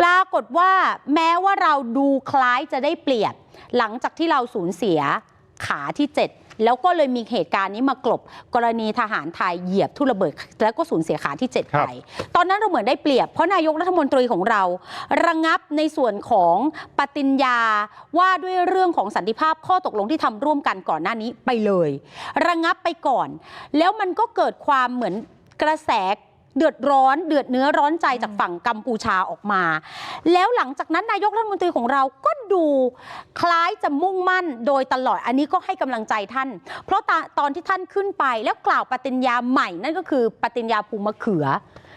ปรากฏว่าแม้ว่าเราดูคล้ายจะได้เปรียบ หลังจากที่เราสูญเสียขาที่ 7 แล้วก็เลยมีเหตุการณ์นี้มากลบ กรณีทหารไทยเหยียบทุ่นระเบิด แล้วก็สูญเสียขาที่7ครัไปบตอนนั้นเราเหมือนได้เปรียบ เพราะนายกรัฐมนตรีของเรา ระงับในส่วนของปฏิญญาว่าด้วยเรื่องของสันติภาพข้อตกลงที่ทำร่วมกันก่อนหน้านี้ไปเลย ระงับไปก่อน แล้วมันก็เกิดความเหมือนกระแส เดือดร้อนเดือดเนื้อร้อนใจจากฝั่งกัมพูชาออกมา แล้วหลังจากนั้นนายกรัฐมนตรีของเราก็ดูคล้ายจะมุ่งมั่นโดยตลอดอันนี้ก็ให้กำลังใจท่าน เพราะตอนที่ท่านขึ้นไปแล้วกล่าวปฏิญญาใหม่นั่นก็คือปฏิญญาภูมะเขือ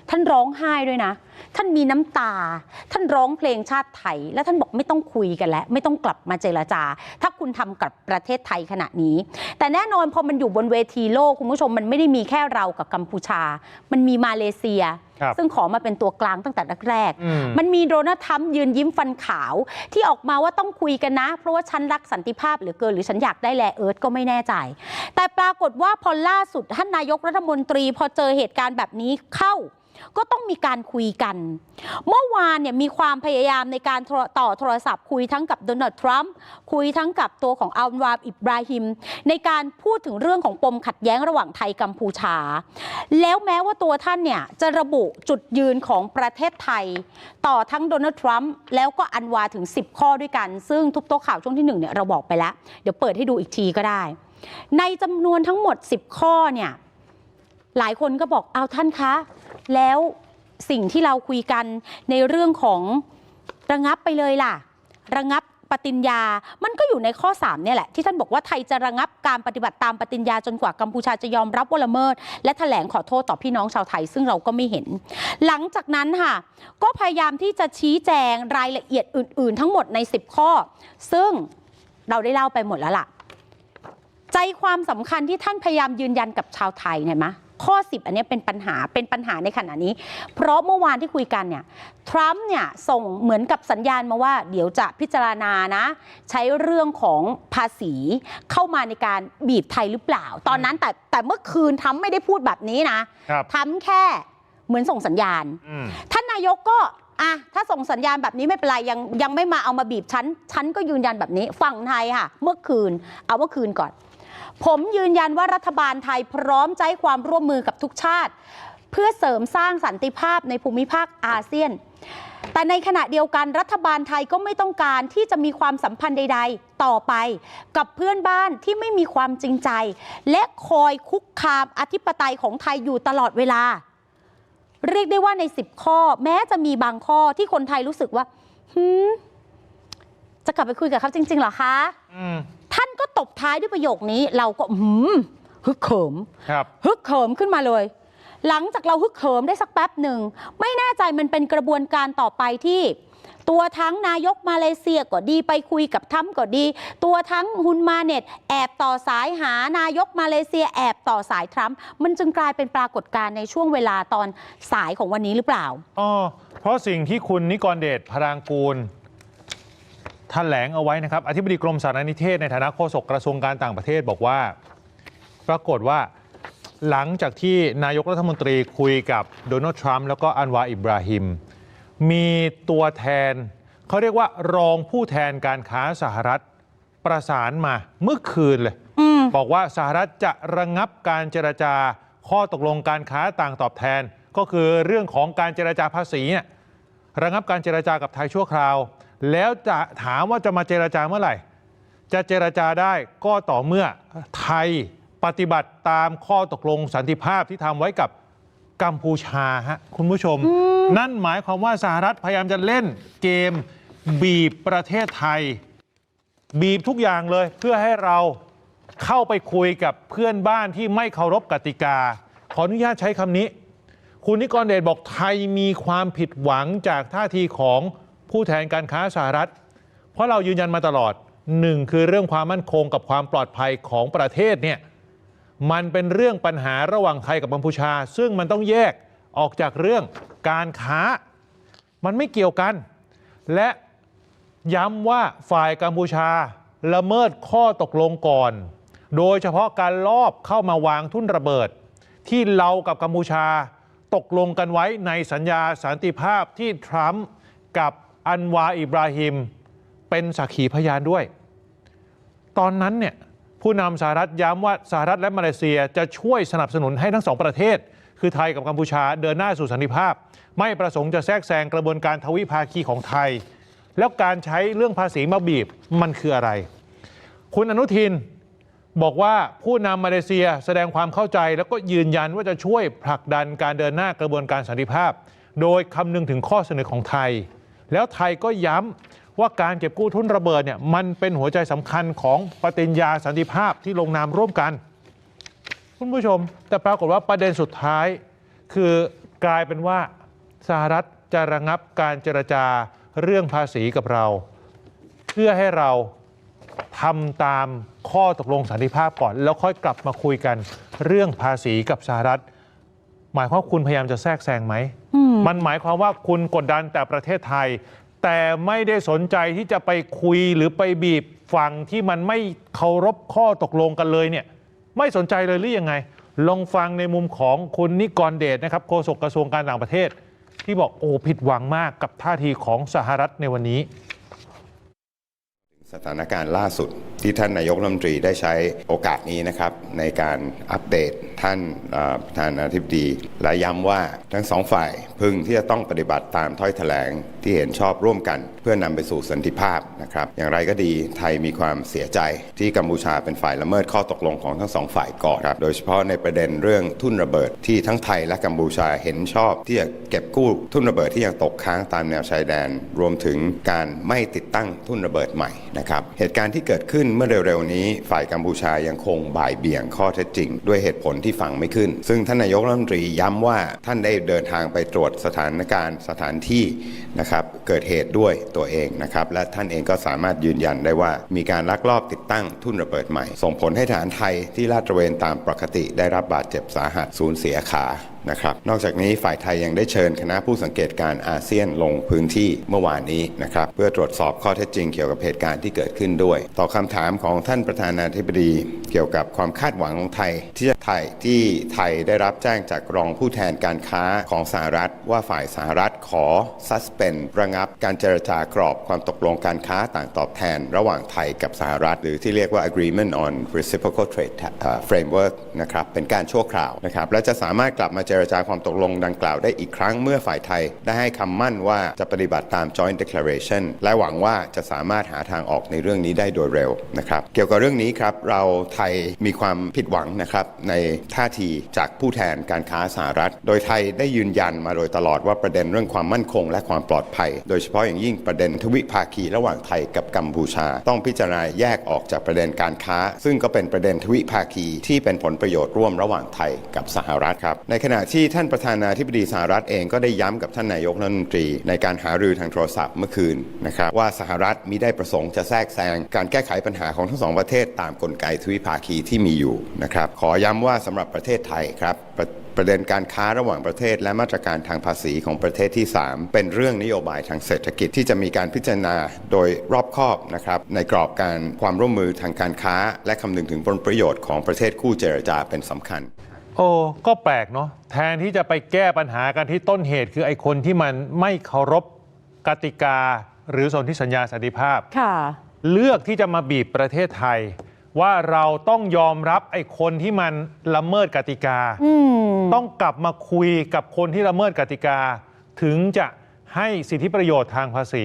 ท่านร้องไห้ด้วยนะ ท่านมีน้ำตา ท่านร้องเพลงชาติไทย แล้วท่านบอกไม่ต้องคุยกันแล้ว ไม่ต้องกลับมาเจรจา ถ้าคุณทำกับประเทศไทยขณะนี้ แต่แน่นอนพอมันอยู่บนเวทีโลกคุณผู้ชมมันไม่ได้มีแค่เรากับกัมพูชา มันมีมาเลเซียครับซึ่งขอมาเป็นตัวกลางตั้งแต่แรกๆอืมมันมีโดนัลด์ทรัมป์ยืนยิ้มฟันขาว ที่ออกมาว่าต้องคุยกันนะ เพราะว่าฉันรักสันติภาพเหลือเกินหรือฉันอยากได้แลเอิร์ธก็ไม่แน่ใจ แต่ปรากฏว่าพอล่าสุดท่านนายกรัฐมนตรี พอเจอเหตุการณ์แบบนี้เข้า ก็ต้องมีการคุยกัน เมื่อวานเนี่ยมีความพยายามในการต่อโทรศัพท์ คุยทั้งกับโดนัลด์ทรัมป์คุยทั้งกับตัวของอัลวาอิบราฮิม ในการพูดถึงเรื่องของปมขัดแย้งระหว่างไทยกัมพูชา แล้วแม้ว่าตัวท่านเนี่ยจะระบุจุดยืนของประเทศไทย ต่อทั้งโดนัลด์ทรัมป์แล้วก็อันวาถึง 10 ข้อด้วยกัน ซึ่งทุบโต๊ะข่าวช่วงที่1เนี่ยเราบอกไปแล้ว เดี๋ยวเปิดให้ดูอีกทีก็ได้ ในจำนวนทั้งหมด 10 ข้อเนี่ยหลายคนก็บอกเอาท่านคะ แล้วสิ่งที่เราคุยกันในเรื่องของระงับไปเลยล่ะ ระงับปฏิญญา มันก็อยู่ในข้อ 3 เนี่ยแหละ ที่ท่านบอกว่าไทยจะระงับการปฏิบัติตามปฏิญญาจนกว่ากัมพูชาจะยอมรับว่าละเมิด และแถลงขอโทษต่อพี่น้องชาวไทย ซึ่งเราก็ไม่เห็น หลังจากนั้นค่ะ ก็พยายามที่จะชี้แจงรายละเอียดอื่น ๆ ทั้งหมดใน 10 ข้อ ซึ่งเราได้เล่าไปหมดแล้วล่ะ ใจความสำคัญที่ท่านพยายามยืนยันกับชาวไทยเนี่ยมะ ข้อ 10 อันเนี้ยเป็นปัญหาเป็นปัญหาในขณะนี้ เพราะเมื่อวานที่คุยกันเนี่ยทรัมป์เนี่ยส่งเหมือนกับสัญญาณมาว่า เดี๋ยวจะพิจารณานะ ใช้เรื่องของภาษีเข้ามาในการบีบไทยหรือเปล่า ตอนนั้นแต่แต่เมื่อคืนทรัมป์ไม่ได้พูดแบบนี้นะครับ ทรัมป์แค่เหมือนส่งสัญญาณ อืม ท่านนายกก็อะถ้าส่งสัญญาณแบบนี้ไม่เป็นไร ยังยังไม่มาเอามาบีบฉัน ฉันก็ยืนยันแบบนี้ ฝั่งไทยค่ะ เมื่อคืน เอาเมื่อคืนก่อน ผมยืนยันว่ารัฐบาลไทยพร้อมใจความร่วมมือกับทุกชาติ เพื่อเสริมสร้างสันติภาพในภูมิภาคอาเซียน แต่ในขณะเดียวกันรัฐบาลไทยก็ไม่ต้องการที่จะมีความสัมพันธ์ใด ๆ ต่อไป กับเพื่อนบ้านที่ไม่มีความจริงใจ และคอยคุกคามอธิปไตยของไทยอยู่ตลอดเวลา เรียกได้ว่าใน 10 ข้อ แม้จะมีบางข้อที่คนไทยรู้สึกว่าจะกลับไปคุยกับเขาจริง ๆ เหรอคะอื ก็ตบท้ายด้วยประโยคนี้ เราก็หืมฮึกเขิมครับฮึกเขิมขึ้นมาเลย หลังจากเราฮึกเขิมได้สักแป๊บหนึ่ง ไม่แน่ใจมันเป็นกระบวนการต่อไปที่ตัวทั้งนายกมาเลเซียก็ดีไปคุยกับทรัมป์ก็ดี ตัวทั้งฮุนมาเน็ตแอบต่อสายหานายกมาเลเซียแอบต่อสายทรัมป์มันจึงกลายเป็นปรากฏการณ์ในช่วงเวลาตอนสายของวันนี้หรือเปล่าอ๋อเพราะสิ่งที่คุณนิกรเดชพรางกูล แถลงเอาไว้นะครับอธิบดีกรมสารนิเทศในฐานะโฆษกกระทรวงการต่างประเทศบอกว่า ปรากฏว่าหลังจากที่นายกรัฐมนตรีคุยกับโดนัลด์ทรัมป์แล้วก็อันวาอิบราฮิม มีตัวแทน เขาเรียกว่ารองผู้แทนการค้าสหรัฐประสานมาเมื่อคืนเลยอืมบอกว่าสหรัฐจะระงับการเจรจาข้อตกลงการค้าต่างตอบแทน ก็คือเรื่องของการเจรจาภาษีเนี่ยระงับการเจรจากับไทยชั่วคราว แล้วจะถามว่าจะมาเจรจาเมื่อไหร่ จะเจรจาได้ก็ต่อเมื่อไทยปฏิบัติตามข้อตกลงสันติภาพที่ทำไว้กับกัมพูชาฮะคุณผู้ชม นั่นหมายความว่าสหรัฐพยายามจะเล่นเกมบีบประเทศไทย บีบทุกอย่างเลยเพื่อให้เราเข้าไปคุยกับเพื่อนบ้านที่ไม่เคารพกติกา ขออนุญาตใช้คำนี้ คุณนิกรเดชบอกไทยมีความผิดหวังจากท่าทีของ ผู้แทนการค้าสหรัฐ เพราะเรายืนยันมาตลอดหนึ่งคือเรื่องความมั่นคงกับความปลอดภัยของประเทศเนี่ยมันเป็นเรื่องปัญหาระหว่างไทยกับกัมพูชา ซึ่งมันต้องแยกออกจากเรื่องการค้า มันไม่เกี่ยวกัน และย้ำว่าฝ่ายกัมพูชาละเมิดข้อตกลงก่อน โดยเฉพาะการลอบเข้ามาวางทุ่นระเบิด ที่เรากับกัมพูชาตกลงกันไว้ในสัญญาสันติภาพที่ทรัมป์กับ อันวาอิบราฮิม เป็นสักขีพยานด้วย ตอนนั้นเนี่ยผู้นำสหรัฐย้ำว่าสหรัฐและมาเลเซียจะช่วยสนับสนุนให้ทั้งสองประเทศ คือไทยกับกัมพูชาเดินหน้าสู่สันติภาพ ไม่ประสงค์จะแทรกแซงกระบวนการทวิภาคีของไทย แล้วการใช้เรื่องภาษีมาบีบมันคืออะไร คุณอนุทินบอกว่าผู้นำมาเลเซียแสดงความเข้าใจแล้วก็ยืนยันว่าจะช่วยผลักดันการเดินหน้ากระบวนการสันติภาพ โดยคำนึงถึงข้อเสนอของไทย แล้วไทยก็ย้ำว่าการเก็บกู้ทุนระเบิดเนี่ยมันเป็นหัวใจสำคัญของปฏิญญาสันติภาพที่ลงนามร่วมกัน คุณผู้ชม แต่ปรากฏว่าประเด็นสุดท้าย คือกลายเป็นว่าสหรัฐจะระงับการเจรจาเรื่องภาษีกับเรา เพื่อให้เราทำตามข้อตกลงสันติภาพก่อน แล้วค่อยกลับมาคุยกันเรื่องภาษีกับสหรัฐ หมายความว่าคุณพยายามจะแทรกแซงไหม มันหมายความว่าคุณกดดันแต่ประเทศไทย แต่ไม่ได้สนใจที่จะไปคุยหรือไปบีบฝั่งที่มันไม่เคารพข้อตกลงกันเลยเนี่ย ไม่สนใจเลยหรือยังไง ลองฟังในมุมของคุณนิกรเดชนะครับโฆษกกระทรวงการต่างประเทศ ที่บอกโอ้ผิดหวังมากกับท่าทีของสหรัฐในวันนี้ สถานการณ์ล่าสุดที่ท่านนายกรัฐมนตรีได้ใช้โอกาสนี้นะครับในการอัปเดตท่านประธานาธิบดีและย้ำว่าทั้งสองฝ่ายพึงที่จะต้องปฏิบัติตามถ้อยแถลงที่เห็นชอบร่วมกัน เพื่อนำไปสู่สันติภาพนะครับ อย่างไรก็ดีไทยมีความเสียใจที่กัมพูชาเป็นฝ่ายละเมิดข้อตกลงของทั้งสองฝ่ายก่อนครับโดยเฉพาะในประเด็นเรื่องทุ่นระเบิดที่ทั้งไทยและกัมพูชาเห็นชอบ ที่จะเก็บกู้ทุ่นระเบิดที่ยังตกค้างตามแนวชายแดน รวมถึงการไม่ติดตั้งทุ่นระเบิดใหม่นะครับ เหตุการณ์ที่เกิดขึ้นเมื่อเร็วๆนี้ ฝ่ายกัมพูชายังคงบ่ายเบี่ยงข้อเท็จจริง ด้วยเหตุผลที่ฟังไม่ขึ้น ซึ่งท่านนายกรัฐมนตรีย้ำว่าท่านได้เดินทางไปตรวจสถานการณ์สถานที่นะครับเกิดเหตุด้วยตัวเองนะครับและท่านเองก็สามารถยืนยันได้ว่ามีการลักลอบติดตั้งทุ่นระเบิดใหม่ ส่งผลให้ฐานไทยที่ลาดตระเวนตามปกติได้รับบาดเจ็บสาหัสสูญเสียขา นะครับ นอกจากนี้ฝ่ายไทยยังได้เชิญคณะผู้สังเกตการอาเซียนลงพื้นที่เมื่อวานนี้นะครับ เพื่อตรวจสอบข้อเท็จจริงเกี่ยวกับเหตุการณ์ที่เกิดขึ้นด้วย ต่อคำถามของท่านประธานาธิบดีเกี่ยวกับความคาดหวังของไทย ที่จะไทยที่ไทยได้รับแจ้งจากรองผู้แทนการค้าของสหรัฐ ว่าฝ่ายสหรัฐขอ suspend ระงับการเจรจากรอบความตกลงการค้าต่างตอบแทน ระหว่างไทยกับสหรัฐ หรือที่เรียกว่า agreement on reciprocal trade framework นะครับเป็นการชั่วคราวนะครับและจะสามารถกลับมาเจรจาความตกลงดังกล่าวได้อีกครั้งเมื่อฝ่ายไทย ได้ให้คำมั่นว่าจะปฏิบัติตาม joint declaration และหวังว่าจะสามารถหาทางออกในเรื่องนี้ได้โดยเร็วนะครับเกี่ยวกับเรื่องนี้ครับเราไทยมีความผิดหวังนะครับในท่าทีจากผู้แทนการค้าสหรัฐ โดยไทยได้ยืนยันมาโดยตลอดว่าประเด็นเรื่องความมั่นคง และความปลอดภัย โดยเฉพาะอย่างยิ่งประเด็นทวิภาคีระหว่างไทยกับกัมพูชา ต้องพิจารณาแยกออกจากประเด็นการค้า ซึ่งก็เป็นประเด็นทวิภาคีที่เป็นผลประโยชน์ร่วมระหว่างไทยกับสหรัฐครับในขณะที่ท่านประธานาธิบดีสหรัฐเองก็ได้ย้ำกับท่านนายกรัฐมนตรี ในการหารือทางโทรศัพท์เมื่อคืนนะครับว่าสหรัฐมิได้ประสงค์จะแทรกแซงการแก้ไขปัญหาของทั้งสองประเทศตามกลไกทวิภาคีที่มีอยู่นะครับขอย้ำว่าสำหรับประเทศไทยครับประประเด็นการค้าระหว่างประเทศ และมาตรการทางภาษีของประเทศที่ 3 เป็นเรื่องนโยบายทางเศรษฐกิจที่จะมีการพิจารณาโดยรอบคอบนะครับในกรอบการความร่วมมือทางการค้า และคำนึงถึงผลประโยชน์ของประเทศคู่เจรจาเป็นสำคัญ อ้ก็แปลกเนาะแทนที่จะไปแก้ปัญหากันที่ต้นเหตุคือไอ้คนที่มันไม่เคารพกติกา หรือสนธิสัญญาสันติภาพ ค่ะ เลือกที่จะมาบีบประเทศไทย ว่าเราต้องยอมรับไอ้คนที่มันละเมิดกติกา อืมต้องกลับมาคุยกับคนที่ละเมิดกติกา ถึงจะให้สิทธิประโยชน์ทางภาษี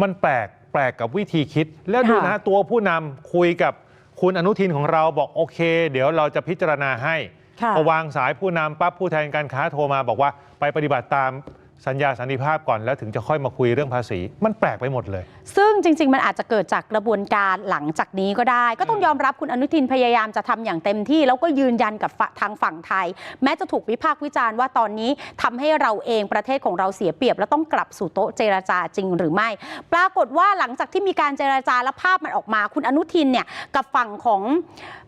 มันแปลกแปลกกับวิธีคิด แล้วดูนะค่ะตัวผู้นำคุยกับคุณอนุทินของเราบอกโอเค เดี๋ยวเราจะพิจารณาให้ค่ะ พอวางสายผู้นำปั๊บผู้แทนการค้าโทรมาบอกว่าไปปฏิบัติตาม สัญญาสันติภาพก่อนแล้วถึงจะค่อยมาคุยเรื่องภาษี มันแปลกไปหมดเลย ซึ่งจริง ๆ มันอาจจะเกิดจากกระบวนการหลังจากนี้ก็ได้ ก็ต้องยอมรับคุณอนุทินพยายามจะทำอย่างเต็มที่ แล้วก็ยืนยันกับทางฝั่งไทย แม้จะถูกวิพากษ์วิจารณ์ว่าตอนนี้ทำให้เราเองประเทศของเราเสียเปรียบ แล้วต้องกลับสู่โต๊ะเจรจาจริงหรือไม่ ปรากฏว่าหลังจากที่มีการเจรจาและภาพมันออกมา คุณอนุทินเนี่ยกับฝั่งของ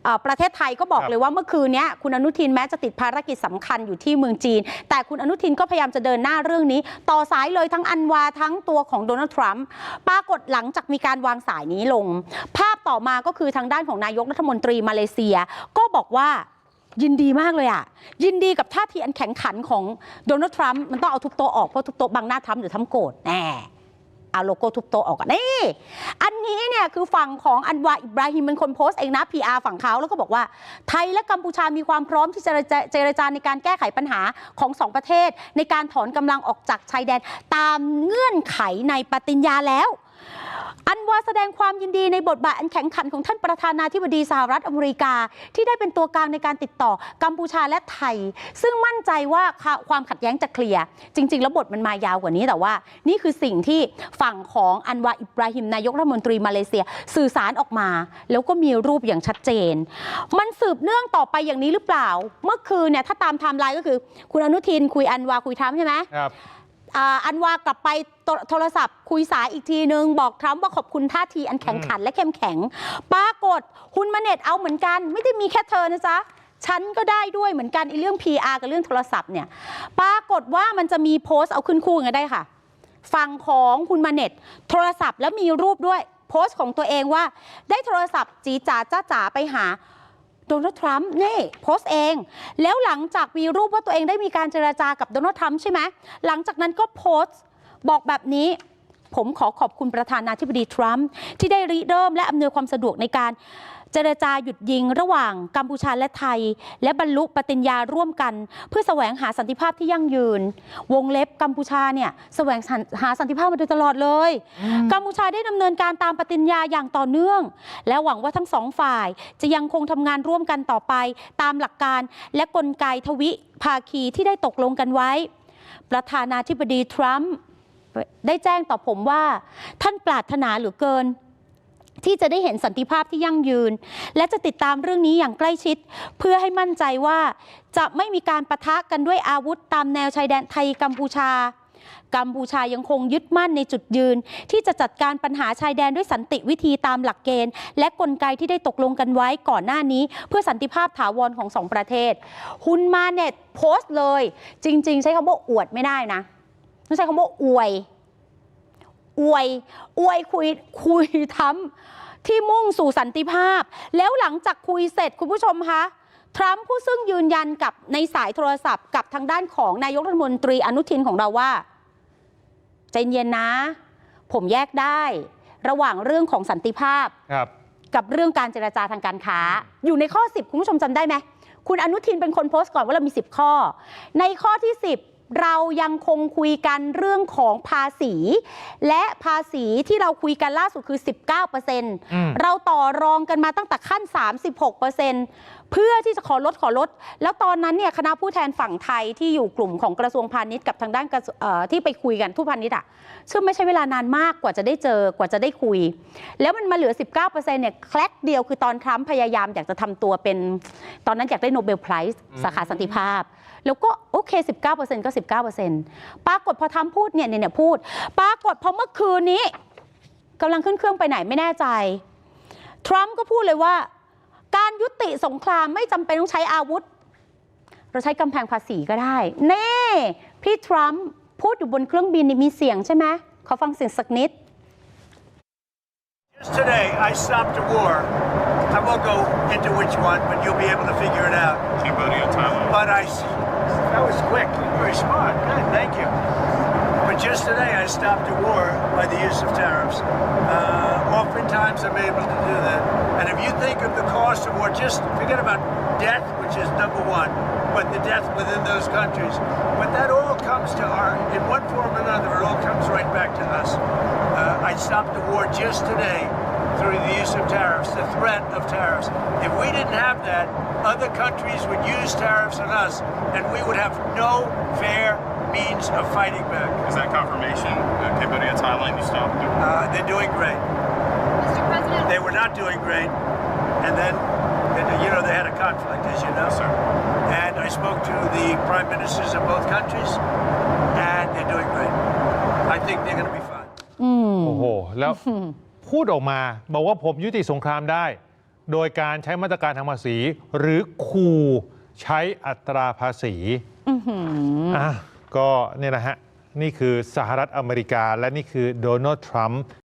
อประเทศไทยก็บอกเลยว่าเมื่อคืนนี้คุณอนุทินแม้จะติดภารกิจสำคัญอยู่ที่เมืองจีน แต่คุณอนุทินก็พยายามจะเดินหน้าเรื่องนี้ ต่อสายเลยทั้งอันวาทั้งตัวของโดนัลด์ทรัมป์ปรากฏหลังจากมีการวางสายนี้ลง ภาพต่อมาก็คือทางด้านของนายกรัฐมนตรีมาเลเซีย ก็บอกว่ายินดีมากเลยอะ ยินดีกับท่าทีอันแข็งขันของโดนัลด์ทรัมป์มันต้องเอาทุบโต๊ะออกเพราะทุบโต๊ะบังหน้าทรัมป์หรือทำโกรธแน่ เอาโลโก้ทุบโตะออกนี่ อันนี้เนี่ยคือฝั่งของอันวาอิบราฮิมเป็นคนโพสต์เองนะ PR ฝั่งเขาแล้วก็บอกว่า ไทยและกัมพูชามีความพร้อมที่จะเจรจาเจรจาในการแก้ไขปัญหาของสองประเทศ ในการถอนกำลังออกจากชายแดนตามเงื่อนไขในปฏิญญาแล้ว อันวาแสดงความยินดีในบทบาทอันแข็งขันของท่านประธานาธิบดีสหรัฐอเมริกา ที่ได้เป็นตัวกลางในการติดต่อกัมพูชาและไทย ซึ่งมั่นใจว่าความขัดแย้งจะเคลียร์ จริง ๆ แล้วบทมันมายาวกว่านี้แต่ว่า นี่คือสิ่งที่ฝั่งของอันวาอิบราฮิมนายกรัฐมนตรีมาเลเซีย สื่อสารออกมา แล้วก็มีรูปอย่างชัดเจน มันสืบเนื่องต่อไปอย่างนี้หรือเปล่า เมื่อคืนเนี่ยถ้าตามไทม์ไลน์ก็คือ คุณอนุทินคุยอันวาคุยทรัมป์ใช่ไหมครับอ่าอันวากลับไป โทรโทรศัพท์ คุยสายอีกทีนึง บอกทรัมป์ว่าขอบคุณท่าทีอันแข็งขันและเข้มแข็ง ปรากฏคุณมาเน็ตเอาเหมือนกัน ไม่ได้มีแค่เธอนะจ๊ะฉันก็ได้ด้วยเหมือนกันไอ้เรื่อง PR กับเรื่องโทรศัพท์เนี่ย ปรากฏว่ามันจะมีโพสต์เอาขึ้นคู่กันได้ค่ะ ฝั่งของคุณมาเน็ต โทรศัพท์แล้วมีรูปด้วย โพสต์ของตัวเองว่า ได้โทรศัพท์จีจ๋าจ้าจ๋าไปหาโดนัลด์ทรัมป์นี่โพสต์เอง แล้วหลังจากมีรูปว่าตัวเองได้มีการเจราจากับโดนัลด์ทรัมป์ใช่ไหมหลังจากนั้นก็โพสต์ บอกแบบนี้ผมขอขอบคุณประธานาธิบดีทรัมป์ที่ได้ริเริ่มและอำนวยความสะดวกในการเจรจาหยุดยิงระหว่างกัมพูชาและไทย และบรรลุปฏิญญาร่วมกัน เพื่อแสวงหาสันติภาพที่ยั่งยืน วงเล็บกัมพูชาเนี่ยแสวงหาสันติภาพมาโดยตลอดเลย กัมพูชาได้ดำเนินการตามปฏิญญาอย่างต่อเนื่อง และหวังว่าทั้งสองฝ่ายจะยังคงทำงานร่วมกันต่อไป ตามหลักการและกลไกทวิภาคีที่ได้ตกลงกันไว้ประธานาธิบดีทรัมป์ ได้แจ้งต่อผมว่า ท่านปรารถนาเหลือเกิน ที่จะได้เห็นสันติภาพที่ยั่งยืน และจะติดตามเรื่องนี้อย่างใกล้ชิด เพื่อให้มั่นใจว่าจะไม่มีการประทะกันด้วยอาวุธตามแนวชายแดนไทยกัมพูชากัมพูชายังคงยึดมั่นในจุดยืน ที่จะจัดการปัญหาชายแดนด้วยสันติวิธีตามหลักเกณฑ์ และกลไกที่ได้ตกลงกันไว้ก่อนหน้านี้ เพื่อสันติภาพถาวรของสองประเทศ ฮุนมาเน็ตโพสต์เลย จริง ๆ ใช้คำว่าอวดไม่ได้นะ ต้องใช้คำว่าอวย อวย อวยคุยคุยทำที่มุ่งสู่สันติภาพ แล้วหลังจากคุยเสร็จคุณผู้ชมคะทรัมป์ผู้ซึ่งยืนยันกับในสายโทรศัพท์กับทางด้านของนายกรัฐมนตรีอนุทินของเราว่า ใจเย็นนะ ผมแยกได้ ระหว่างเรื่องของสันติภาพครับกับเรื่องการเจรจาทางการค้า อยู่ในข้อ 10 คุณผู้ชมจำได้ไหม คุณอนุทินเป็นคนโพสต์ก่อนว่าเรามี 10 ข้อ ในข้อที่ 10 เรายังคงคุยกันเรื่องของภาษี และภาษีที่เราคุยกันล่าสุดคือ 19%เราต่อรองกันมาตั้งแต่ขั้น 36% เพื่อที่จะขอลดขอลด แล้วตอนนั้นเนี่ยคณะผู้แทนฝั่งไทยที่อยู่กลุ่มของกระทรวงพาณิชย์กับทางด้านที่ไปคุยกันทุกพาณิชย์อะซึ่งไม่ใช่เวลานานมากกว่าจะได้เจอกว่าจะได้คุย แล้วมันมาเหลือ 19%เนี่ยแคลกเดียวคือตอนทรัมป์พยายามอยากจะทำตัวเป็น ตอนนั้นอยากได้โนเบลไพรส์สาขาสันติภาพ แล้วก็โอเค 19%ก็ 19%ปรากฏพอทรัมป์พูดเนี่ยเนี่ยเนี่ยพูด ปรากฏพอเมื่อคืนนี้กำลังขึ้นเครื่องไปไหนไม่แน่ใจทรัมป์ก็พูดเลยว่า การยุติสงครามไม่จำเป็นต้องใช้อาวุธ เราใช้กำแพงภาษีก็ได้เน่พี่ทรัมป์พูดอยู่บนเครื่องบินนี่มีเสียงใช่ไหมขอฟังเสียงสักนิด Just today, I stopped a war. I won't go into which one, but you'll be able to figure it out. Cambodia, Thailand. But I, s- that was quick, very smart. Good, thank you. But just today, I stopped a war by the use of tariffs. Uh, oftentimes, I'm able to do that. And if you think of the cost of war, just forget about death, which is number one, but the death within those countries. But that all comes to our, in one form or another, it all comes right back to us. Uh, I stopped the war just today through the use of tariffs, the threat of tariffs. If we didn't have that, other countries would use tariffs on us, and we would have no fair means of fighting back. Is that confirmation? Uh, Cambodia, Thailand, you stopped? Uh, they're doing great. Mr. President, They were not doing great, and then, and, you know, they had a conflict, as you know. Yes, sir. And I spoke to the prime ministers of both countries, and they're doing great. I think they're going to be fine. โอ้โห แล้วพูดออกมาบอกว่าผมยุติสงครามได้ โดยการใช้มาตรการทางภาษี หรือขู่ใช้อัตราภาษีอ่ะ ก็เนี่ยนะฮะนี่คือสหรัฐอเมริกา และนี่คือโดนัลด์ทรัมป์